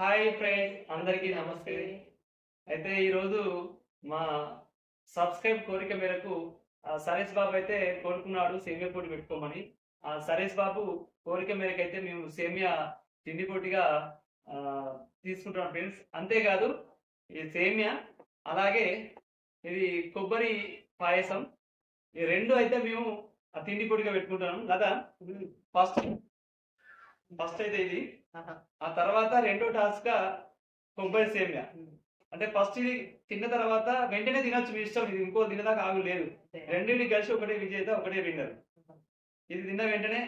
Hi friends అందరికీ నమస్తే. అయితే ఈరోజు మా సబ్స్క్రైబ్ కోరిక మేరకు ఆ, సరేష్ బాబు అయితే కోరుకున్నాడు సేమియా పోటీ పెట్టుకోమని. ఆ సరేష్ బాబు కోరిక మేరకు అయితే మేము సేమియా తిండి పోటీగా తీసుకుంటున్నాం ఫ్రెండ్స్. అంతేకాదు ఈ సేమియా అలాగే ఇది కొబ్బరి పాయసం ఈ రెండు అయితే మేము తిండి పోటీగా పెట్టుకుంటున్నాం. కదా ఫస్ట్ ఫస్ట్ అయితే ఇది. ఆ తర్వాత రెండో టాస్క్గా కొబ్బరి సేమియా. అంటే ఫస్ట్ ఇది తిన్న తర్వాత వెంటనే తినొచ్చు మీ ఇష్టం. ఇది ఇంకో తినదాకా ఆగు లేదు. రెండింటి కలిసి ఒకటే విజేత ఒకటే విన్నర్. ఇది తిన్న వెంటనే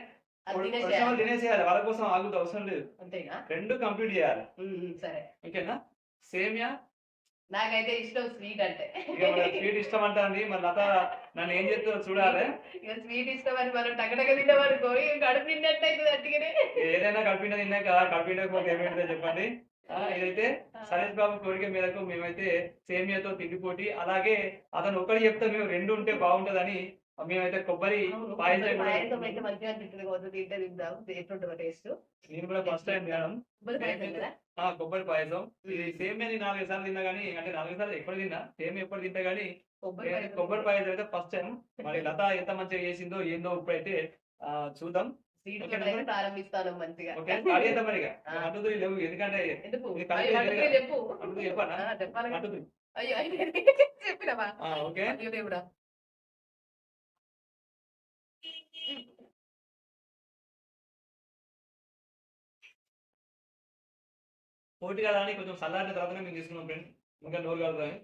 తినేసేయాలి. వాళ్ళు కోసం ఆగుతూ అవసరం లేదు. రెండు కంప్లీట్ చేయాలి. ఓకేనా? సేమియా నాకైతే ఇష్టం స్వీట్ అంటే. స్వీట్ ఇష్టం అంటాంది మరి లత నన్ను ఏం చెప్తుందో చూడాలి. ఇక స్వీట్ ఇష్టం అని మనం టక్కడక తిన్నామనుకో ఇక కడుపు అవుతుంది అట్టుగానే. ఏదైనా కల్పిన తిన్నాక కల్పించకపోతే ఏమైందో చెప్పండి. ఇదైతే సరేష్ బాబు కోరిక మేరకు మేమైతే సేమియాతో తిండి పోటీ అలాగే అతను ఒకటి చెప్తే మేము రెండు ఉంటే బాగుంటదని మేమైతే కొబ్బరి పాయసం అయితే మంచిగా కొంత తింటే తిందాం. ఎట్లుంటుందో టేస్ట్. నేను కూడా ఫస్ట్ టైం తినడం కొబ్బరి పాయసం ఇది సేమియా నేను నాలుగు సార్లు తిన్నా గానీ అంటే నాలుగు సార్లు ఎప్పుడు తిన్నా సేమియా ఎప్పుడు తింటా గానీ కొబ్బరి పాయసం అయితే ఫస్ట్ టైం. మరి లత ఎంత మంచిగా చేసిందో ఏందో ఇప్పుడైతే చూద్దాం. ఓకే, ప్రారంభిస్తాను మంచిగా. ఓకే ఎందుకంటే ఎందుకు? ఇది కలిపి పోటీ కదా అని కొంచెం చల్లారిన తర్వాతనే మేము తీసుకున్నాం ఫ్రెండ్ ఇంకా నోరు కలుగుతాయి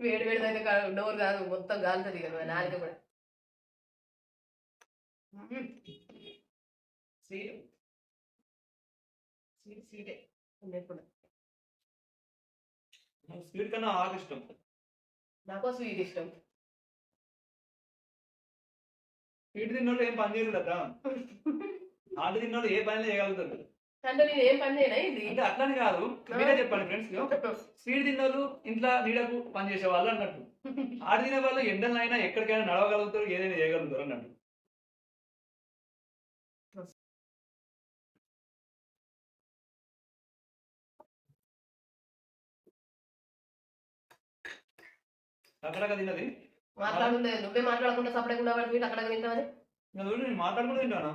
వేడి వేడిదైన డోర్ కాదు మొత్తం కాలుతుంది కదా నాలుగు కూడా. మ్మ్. స్వీట్. స్వీట్ స్వీటే. కన్నా హాట్ ఇష్టం. నాకు స్వీట్ ఇష్టం. స్వీట్ తిన్నోళ్ళు ఏం పని చేయరు కదా హాట్ తిన్నోళ్ళు ఏ పని చేయగలుగుతారు. అంటే నేను ఏం పని చేయనా ఇది అంటే అట్లని కాదు. మీరే చెప్పండి ఫ్రెండ్స్. స్వీట్ తిన్నోళ్ళు ఇంట్లో నీడకు పని చేసే వాళ్ళు అన్నట్టు. ఆడ తినే వాళ్ళు ఎండలైనా ఎక్కడికైనా నడవగలుగుతారు ఏదైనా చేయగలుగుతారు అన్నట్టు. అక్కడక్క తిన్నది? మాట్లాడుతుండే నువ్వే మాట్లాడకుండా సపడకుండా పడి అక్కడ చూడు నేను మాట్లాడుకుంటూ తింటానా?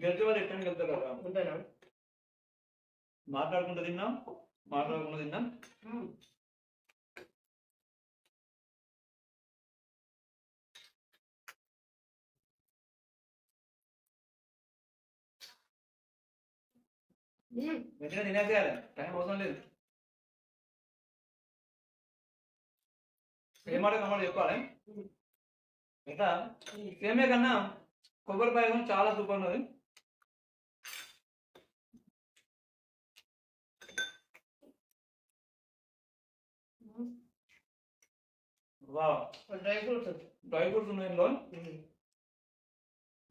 గెలిచే వాళ్ళు ఎక్కడ వెళ్తారు కదా ఉంటాను మాట్లాడుకుంటూ తిన్నాం? మాట్లాడుకుంటూ తిన్నాం? వెంటనే తినేసేయాలి. టైం అవసరం లేదు. ఏ మాట కమాట చెప్పాలి. ఎట్లా సేమే కన్నా కొబ్బరి పాయసం చాలా సూపర్ ఉన్నది. వా డ్రై ఫ్రూట్స్ డ్రై ఫ్రూట్స్ ఉన్నాయి ఇందులో.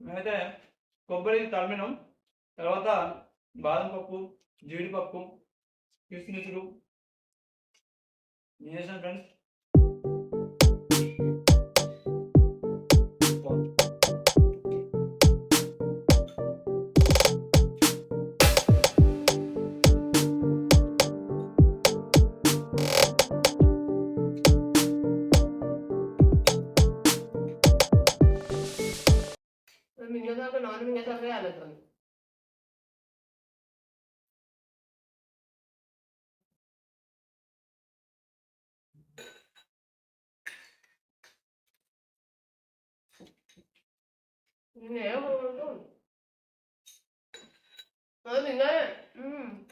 మేమైతే కొబ్బరి తరిమినాం తర్వాత బాదం పప్పు జీడిపప్పు కిస్మిస్లు. నేను nosotros no vamos a ingresar real entonces. Ne, un montón. No, ni nada. Mmm.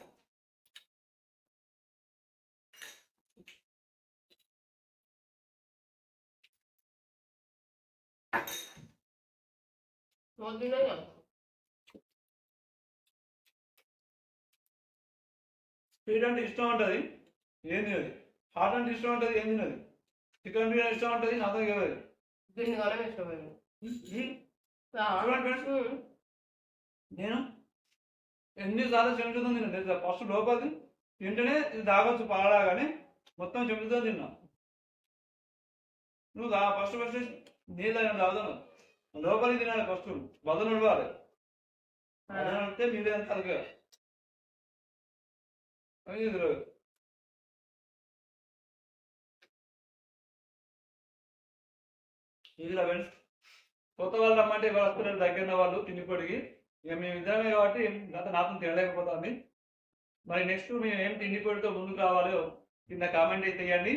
Sweet అంటే ఇష్టం ఉంటుంది. ఏం తినది. హాట్ అంటే ఇష్టం ఉంటుంది. ఏం తినది. చికెన్ బిర్యానీ ఇష్టం ఉంటుంది. నాతో ఇవ్వదు దీన్ని కాలం ఫ్రెండ్స్ నేను ఎన్నిసార్లు చెంచుతో తిన్నా తెలుసా? ఫస్ట్ లోపలిది తింటేనే ఇది తాగొచ్చు పాడాగానే మొత్తం చెంచుతో తిన్నా నువ్వు ఫస్ట్ ఫస్ట్ నీళ్ళు అయినా తాగుతాను లోపలికి తినాలి ఫస్ట్. బదులు నడితే నీళ్ళు ఎంత అది ఇది ఫ్రెండ్స్. కొత్త వాళ్ళు రమ్మంటే ఎవరు వస్తున్నారు దగ్గర వాళ్ళు తిండిపొడికి ఇక మేము ఇద్దరమే కాబట్టి గత నాకు తినలేకపోతుంది. మరి నెక్స్ట్ మేము ఏం తిండిపొడితో ముందుకు రావాలో కింద కామెంట్ అయితే ఇవ్వండి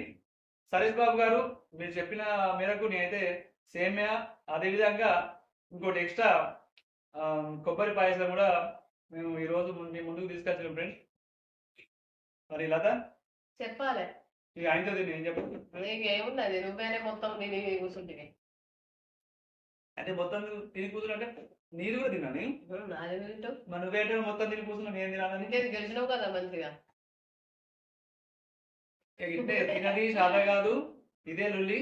సరేష్ బాబు గారు మీరు చెప్పిన మేరకు నేనైతే సేమ్యా అదేవిధంగా ఇంకోటి ఎక్స్ట్రా కొబ్బరి పాయసం కూడా మేము ఈరోజు ము- ముందుకు తీసుకొచ్చాం ఫ్రెండ్స్ మరి లత? చెప్పాలి. ఇక ఆయనతో ఏం చెప్పు నీకు ఏమున్నది నువ్వేనే మొత్తం నేను కూర్చుంటుంది అంటే మొత్తం తిని కూతురు అంటే నీది కూడా తిన్నా నేను? నాది తింటావు? మరి నువ్వేంటే మొత్తం తిని కూతున్నా నేను తినాలని గెలిచినావు కదా మంచిగా. తినది చాలా కాదు. ఇదే లుల్లి.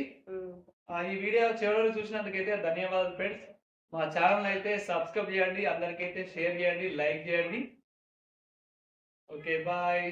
ఈ వీడియో చివరి చూసినందుకైతే ధన్యవాదాలు ఫ్రెండ్స్. మా ఛానల్ అయితే సబ్స్క్రైబ్ చేయండి అందరికైతే షేర్ చేయండి లైక్ చేయండి. Okay bye